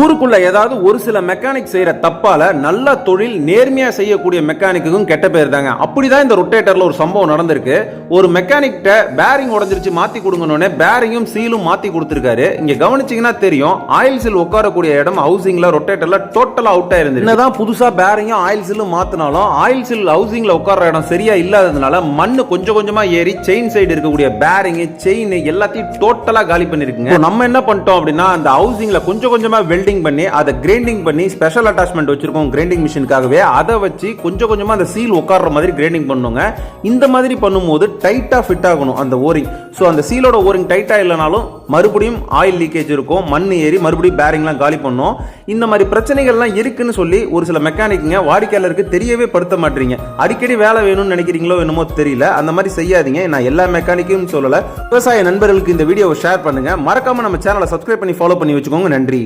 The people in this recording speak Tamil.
ஊருக்குள்ள ஏதாவது ஒரு சில மெக்கானிக் செய்யற தப்பால நல்ல தொழில் நேர்மையா செய்யக்கூடிய மெக்கானிக்குக்கும் கெட்ட பேர் தாங்க. அப்படிதான் இந்த ரொட்டேட்டர்ல ஒரு சம்பவம் நடந்திருக்கு. ஒரு மெக்கானிக்கிட்ட பேரிங் உடஞ்சிருச்சு மாத்தி கொடுங்கன்னு பேரிங்கும் சீலும் மாத்தி கொடுத்துருக்காரு. இங்க கவனிச்சீங்கன்னா தெரியும் ஆயில் சீல் உட்காரக்கூடிய இடம் ஹவுசிங்ல ரொட்டேட்டர்ல டோட்டலா அவுட் ஆயிருந்தது என்னதான் புதுசா பேரிங்கும் ஆயில் சீலும் மாத்தினாலும் ஆயில் சீல் ஹவுசிங்ல உட்கார இடம் சரியா இல்லாததுனால மண்ணு கொஞ்சம் கொஞ்சமா ஏறி செயின் சைடு இருக்கக்கூடிய பேரிங் செயின் எல்லாத்தையும் டோட்டலா காலி பண்ணிருக்குங்க. நம்ம என்ன பண்ணிட்டோம் அப்படின்னா அந்த ஹவுசிங்ல கொஞ்சம் கொஞ்சமா வெல்டிங் பண்ணி அதை கிரைண்டிங் பண்ணி ஸ்பெஷல் அட்டாச்மெண்ட் வச்சிருக்கோம் கிரைண்டிங் மிஷினுக்காகவே அதை வச்சு கொஞ்சம் கொஞ்சமாக அந்த சீல் உட்கார்ற மாதிரி கிரைண்டிங் பண்ணுங்க. இந்த மாதிரி பண்ணும்போது டைட்டாக ஃபிட் ஆகணும் அந்த ஓரிங் ஸோ அந்த சீலோட ஓரிங் டைட்டாக இல்லைனாலும் மறுபடியும் ஆயில் லீக்கேஜ் இருக்கும் மண் ஏறி மறுபடியும் பேரிங்லாம் காலி பண்ணும். இந்த மாதிரி பிரச்சனைகள்லாம் இருக்குன்னு சொல்லி ஒரு சில மெக்கானிக்குங்க வாடிக்கையாளருக்கு தெரியவே படுத்த மாட்டீங்க. அடிக்கடி வேலை வேணும்னு நினைக்கிறீங்களோ என்னமோ தெரியல. அந்த மாதிரி செய்யாதீங்க. நான் எல்லா மெக்கானிக்கும் சொல்லலை. விவசாய நண்பர்களுக்கு இந்த வீடியோவை ஷேர் பண்ணுங்க. மறக்காம நம்ம சேனலை சப்ஸ்கிரைப் பண்ணி ஃபாலோ பண்ணி வச்சுக்கோங்க. நன்றி.